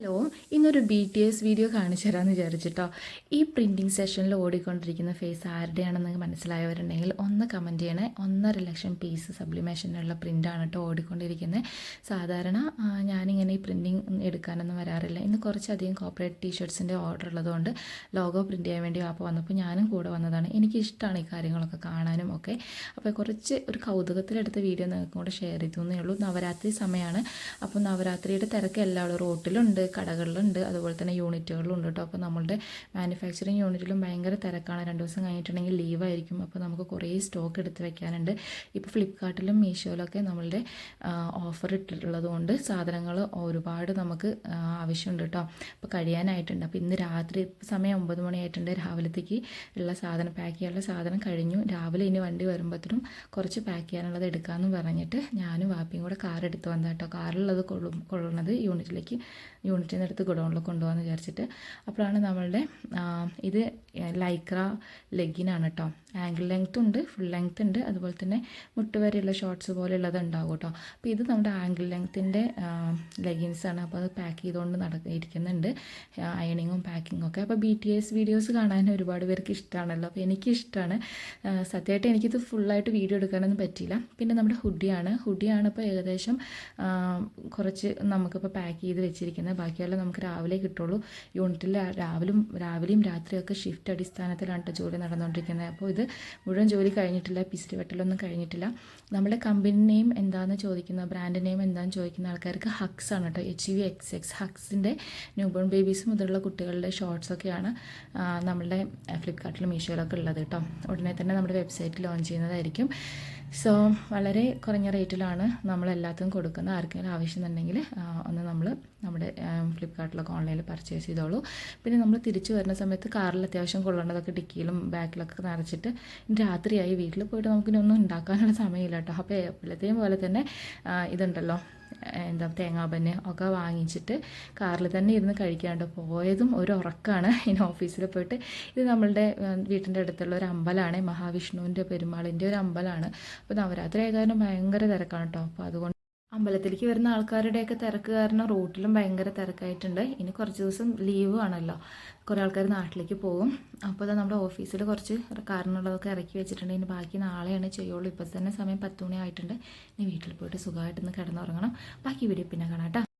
Hello ഇന്നൊരു B T S video കാണിച്ചു തരാമെന്ന് വിചാരിച്ചിട്ടോ. ഈ പ്രിന്റിങ് സെഷനിൽ ഓടിക്കൊണ്ടിരിക്കുന്ന ഫേസ് ആരുടെയാണെന്ന് മനസ്സിലായവരുണ്ടെങ്കിൽ ഒന്ന് കമന്റ് ചെയ്യണേ. ഒന്നര ലക്ഷം പീസ് സബ്ലിമേഷനുള്ള പ്രിന്റാണ് കേട്ടോ ഓടിക്കൊണ്ടിരിക്കുന്നത് സാധാരണ ഞാനിങ്ങനെ ഈ പ്രിന്റിങ് എടുക്കാനൊന്നും വരാറില്ല. ഇന്ന് കുറച്ചധികം കോപ്പറേറ്റ് ടീഷർട്സിന്റെ ഓർഡർ ഉള്ളതുകൊണ്ട് ലോഗോ പ്രിന്റ് ചെയ്യാൻ വേണ്ടി അപ്പോൾ വന്നപ്പോൾ ഞാനും കൂടെ വന്നതാണ്. എനിക്കിഷ്ടമാണ് ഈ കാര്യങ്ങളൊക്കെ കാണാനും ഒക്കെ. അപ്പോൾ കുറച്ച് ഒരു കൗതുകത്തിലെടുത്ത വീഡിയോ നിങ്ങൾക്കും കൂടെ ഷെയർ ചെയ്തു എന്നേ ഉള്ളൂ. നവരാത്രി സമയമാണ് അപ്പോൾ നവരാത്രിയുടെ തിരക്ക് എല്ലാവരും റോട്ടിലുണ്ട്. കടകളിലുണ്ട്. അതുപോലെ തന്നെ യൂണിറ്റുകളിലും ഉണ്ട് കേട്ടോ അപ്പോൾ നമ്മളുടെ മാനുഫാക്ചറിങ് യൂണിറ്റിലും ഭയങ്കര തിരക്കാണ്. രണ്ട് ദിവസം കഴിഞ്ഞിട്ടുണ്ടെങ്കിൽ ലീവായിരിക്കും അപ്പോൾ നമുക്ക് കുറേ സ്റ്റോക്ക് എടുത്ത് വെക്കാനുണ്ട്. ഇപ്പോൾ ഫ്ലിപ്പ്കാർട്ടിലും മീഷോയിലൊക്കെ നമ്മളുടെ ഓഫർ ഇട്ടിട്ടുള്ളത് കൊണ്ട് സാധനങ്ങൾ ഒരുപാട് നമുക്ക് ആവശ്യമുണ്ട് കേട്ടോ അപ്പോൾ കഴിയാനായിട്ടുണ്ട്. അപ്പോൾ ഇന്ന് രാത്രി സമയം ഒമ്പത് മണിയായിട്ടുണ്ട് രാവിലത്തേക്ക് ഉള്ള സാധനം പാക്ക് ചെയ്യാനുള്ള സാധനം കഴിഞ്ഞു. രാവിലെ ഇനി വണ്ടി വരുമ്പോഴത്തേനും കുറച്ച് പാക്ക് ചെയ്യാനുള്ളത് എടുക്കാമെന്ന് പറഞ്ഞിട്ട് ഞാനും വാപ്പിയും കൂടെ കാർ എടുത്ത് വന്നതാട്ടോ കാറിലുള്ളത് കൊള്ളും കൊള്ളുന്നത് യൂണിറ്റിലേക്ക് യൂണിറ്റിൽ നിന്ന് എടുത്ത് ഗുഡൗണിൽ കൊണ്ടുപോകാമെന്ന് വിചാരിച്ചിട്ട് അപ്പോഴാണ് നമ്മളുടെ ഇത് ലൈക്ര ലെഗിനാണ് കേട്ടോ ആംഗിൾ ലെങ്ത് ഉണ്ട് ഫുൾ ലെങ്ത് ഉണ്ട്. അതുപോലെ തന്നെ മുട്ട് വരെയുള്ള ഷോർട്സ് പോലെയുള്ളത് ഉണ്ടാവും കേട്ടോ. അപ്പോൾ ഇത് നമ്മുടെ ആംഗിൾ ലെങ്ത്തിന്റെ ആണ്. അപ്പോൾ അത് പാക്ക് ചെയ്തുകൊണ്ട് നട ഇരിക്കുന്നുണ്ട് അയണിങ്ങും പാക്കിങ്ങും ഒക്കെ. അപ്പോൾ ബി ടി എസ് വീഡിയോസ് കാണാൻ ഒരുപാട് പേർക്ക് ഇഷ്ടമാണല്ലോ അപ്പോൾ എനിക്കിഷ്ടമാണ് സത്യമായിട്ട് എനിക്കിത് ഫുള്ളായിട്ട് വീഡിയോ എടുക്കാനൊന്നും പറ്റിയില്ല. പിന്നെ നമ്മുടെ ഹുഡിയാണ് ഹുഡിയാണ് ഇപ്പോൾ ഏകദേശം കുറച്ച് നമുക്കിപ്പോൾ പാക്ക് ചെയ്ത് വെച്ചിരിക്കുന്നത്. ബാക്കിയെല്ലാം നമുക്ക് രാവിലെ കിട്ടുള്ളൂ. യൂണിറ്റിൽ രാവിലും രാവിലെയും രാത്രിയൊക്കെ ഷിഫ്റ്റ് അടിസ്ഥാനത്തിലാണ് ജോലി നടന്നുകൊണ്ടിരിക്കുന്നത് അപ്പോൾ ഇത് മുഴുവൻ ജോലി കഴിഞ്ഞിട്ടില്ല പിസിരി വെട്ടലൊന്നും കഴിഞ്ഞിട്ടില്ല. നമ്മുടെ കമ്പനി നെയിം എന്താണെന്ന് ചോദിക്കുന്ന ബ്രാൻഡ് നെയിം എന്താണെന്ന് ചോദിക്കുന്ന ആൾക്കാർക്ക് ഹക്സ് ആണ് കേട്ടോ എച്ച് വി എക്സ് എക്സ് ഹക്സിന്റെ ന്യൂബോൺ ബേബീസ് മുതലുള്ള കുട്ടികളുടെ ഷോർട്സ് ഒക്കെയാണ് ആ, നമ്മളുടെ ഫ്ലിപ്കാർട്ടിലും മീഷോയിലൊക്കെ ഉള്ളത് കേട്ടോ ഉടനെ തന്നെ നമ്മുടെ വെബ്സൈറ്റ് ലോഞ്ച് ചെയ്യുന്നതായിരിക്കും. സോ വളരെ കുറഞ്ഞ റേറ്റിലാണ് നമ്മൾ എല്ലാത്തും കൊടുക്കുന്നത്. ആർക്കെങ്കിലും ആവശ്യമുണ്ടെങ്കിൽ ഒന്ന് നമ്മൾ നമ്മുടെ ഫ്ലിപ്കാർട്ടിലൊക്കെ ഓൺലൈനിൽ പർച്ചേസ് ചെയ്തോളൂ. പിന്നെ നമ്മൾ തിരിച്ചു വരുന്ന സമയത്ത് കാറിൽ അത്യാവശ്യം കൊള്ളേണ്ടതൊക്കെ ഡിക്കിയിലും ബാക്കിലൊക്കെ നിറച്ചിട്ട് രാത്രിയായി വീട്ടിൽ പോയിട്ട് നമുക്കിനി ഒന്നും ഉണ്ടാക്കാനുള്ള സമയമില്ല കേട്ടോ. അപ്പോൾ എപ്പോഴത്തെയും പോലെ തന്നെ ഇതുണ്ടല്ലോ എന്താ തേങ്ങാപ്പന്നെ ഒക്കെ വാങ്ങിച്ചിട്ട് കാറിൽ തന്നെ ഇരുന്ന് കഴിക്കാണ്ട് പോയതും ഒരു ഉറക്കാണ്. ഇനി ഓഫീസിൽ പോയിട്ട് ഇത് നമ്മളുടെ വീട്ടിന്റെ അടുത്തുള്ള ഒരു അമ്പലമാണ്. മഹാവിഷ്ണുവിന്റെ പെരുമാളിന്റെ ഒരു അമ്പലമാണ്. അപ്പോൾ നവരാത്രി ആയതായാലും ഭയങ്കര തിരക്കാണ് കേട്ടോ. അപ്പോൾ അതുകൊണ്ട് അമ്പലത്തിലേക്ക് വരുന്ന ആൾക്കാരുടെയൊക്കെ തിരക്ക് കാരണം റോട്ടിലും ഭയങ്കര തിരക്കായിട്ടുണ്ട്. ഇനി കുറച്ച് ദിവസം ലീവ് ആണല്ലോ കുറേ ആൾക്കാർ നാട്ടിലേക്ക് പോകും. അപ്പോൾ നമ്മുടെ ഓഫീസിൽ കുറച്ച് കാരണമുള്ളതൊക്കെ ഇറക്കി വെച്ചിട്ടുണ്ട്. ഇനി ബാക്കി നാളെയാണ് ചെയ്യുള്ളൂ. ഇപ്പോൾ തന്നെ സമയം പത്ത് മണി ആയിട്ടുണ്ട്. ഇനി വീട്ടിൽ പോയിട്ട് സുഖമായിട്ടൊന്ന് കിടന്നുറങ്ങണം. ബാക്കി വീഡിയോ പിന്നെ കാണാം